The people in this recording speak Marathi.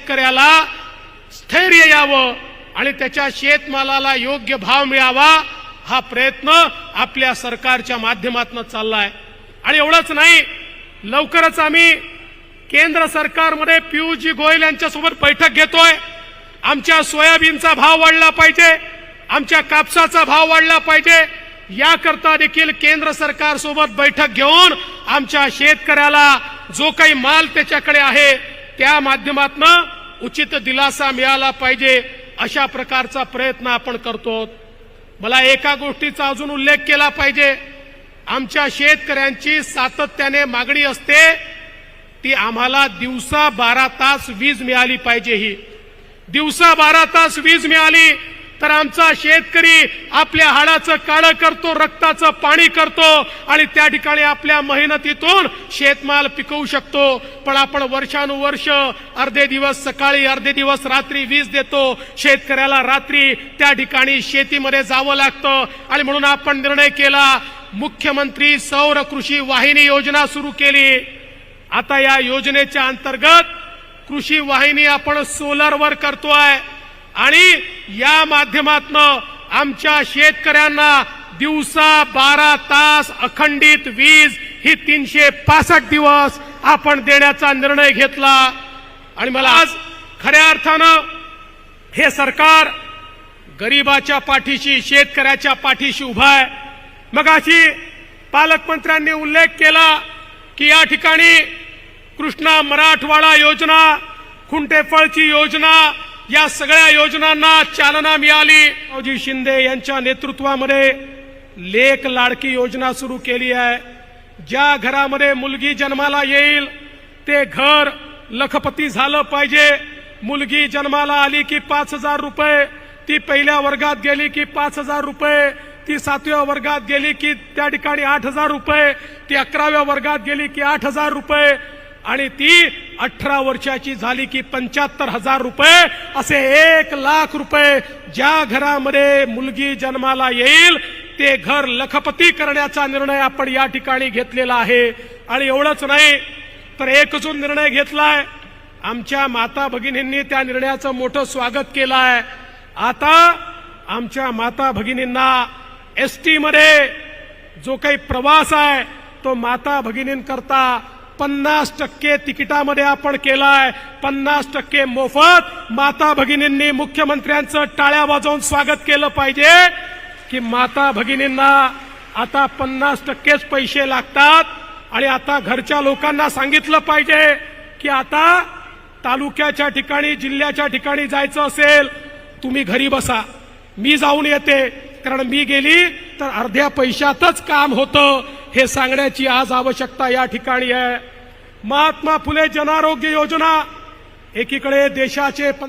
शेतकऱ्याला स्थैर्य यावं आणि त्याच्या शेतमालाला योग्य भाव मिळावा हा प्रयत्न आपल्या सरकारच्या माध्यमातून चाललाय. आणि एवढंच नाही लवकरच आम्ही केंद्र सरकारमध्ये पियुषजी गोयल यांच्यासोबत बैठक घेतोय. आमच्या सोयाबीनचा भाव वाढला पाहिजे आमच्या कापसाचा भाव वाढला पाहिजे. याकरता देखील केंद्र सरकारसोबत बैठक घेऊन आमच्या शेतकऱ्याला जो काही माल त्याच्याकडे आहे त्या माध्यमातनं उचित दिलासा मिळाला पाहिजे अशा प्रकारचा प्रयत्न आपण करतो. मला एका गोष्टीचा अजून उल्लेख केला पाहिजे. आमच्या शेतकऱ्यांची सातत्याने मागणी असते ती आम्हाला दिवसा बारा तास वीज मिळाली पाहिजे ही दिवसा बारा तास वीज मिळाली तर आमचा शेतकरी आपल्या हाडाचं काळं करतो रक्ताचं पाणी करतो आणि त्या ठिकाणी आपल्या मेहनतीतून शेतमाल पिकवू शकतो. पण आपण वर्षानुवर्ष अर्धे दिवस सकाळी अर्धे दिवस रात्री वीज देतो. शेतकऱ्याला रात्री त्या ठिकाणी शेतीमध्ये जावं लागतं. आणि म्हणून आपण निर्णय केला मुख्यमंत्री सौर कृषी वाहिनी योजना सुरू केली. आता या योजनेच्या अंतर्गत कृषी वाहिनी आपण सोलरवर करतोय. आणि या माध्यमातनं आमच्या शेतकऱ्यांना दिवसा बारा तास अखंडित वीज ही तीनशे पासष्ट दिवस आपण देण्याचा निर्णय घेतला. आणि मला आज खऱ्या अर्थानं हे सरकार गरिबाच्या पाठीशी शेतकऱ्याच्या पाठीशी उभा आहे. मग अशी पालकमंत्र्यांनी उल्लेख केला की या ठिकाणी कृष्णा मराठवाडा योजना खुंटेफळची योजना या सगळ्या योजनांना चालना मिळाली. रावजी शिंदे यांच्या नेतृत्वामध्ये लेख लाडकी योजना सुरू केली आहे. ज्या घरामध्ये मुलगी जन्माला येईल ते घर लखपती झालं पाहिजे. मुलगी जन्माला आली की पाच हजार रुपये ती पहिल्या वर्गात गेली की पाच हजार रुपये ती सातव्या वर्गात गेली की त्या ठिकाणी आठ हजार रुपये ती अकराव्या वर्गात गेली की आठ हजार रुपये. आणि ती अठरा वर्षाची झाली की पंच्याहत्तर हजार रुपये असे एक लाख रुपये ज्या घरामध्ये मुलगी जन्माला येईल ते घर लखपती करण्याचा निर्णय आपण या ठिकाणी घेतलेला आहे. आणि एवढंच नाही तर एक अजून निर्णय घेतलाय. आमच्या माता भगिनींनी त्या निर्णयाचं मोठं स्वागत केलं आहे आता आमच्या माता भगिनींना एस टीमध्ये जो काही प्रवास आहे तो माता भगिनींकरता पन्नास टक्के तिकिटामध्ये आपण केलाय. पन्नास टक्के मोफत. माता भगिनींनी मुख्यमंत्र्यांचं टाळ्या वाजवून स्वागत केलं पाहिजे. की माता भगिनींना आता पन्नास टक्केच पैसे लागतात. आणि आता घरच्या लोकांना सांगितलं पाहिजे की आता तालुक्याच्या ठिकाणी जिल्ह्याच्या ठिकाणी जायचं असेल तुम्ही घरी बसा. मी जाऊन येते. कारण मी गेली तर अर्ध्या पैशातच काम होतं. हे सांगण्याची आज आवश्यकता या ठिकाणी आहे. महात्मा फुले जनारोग्य योजना एकीकडे देशाचे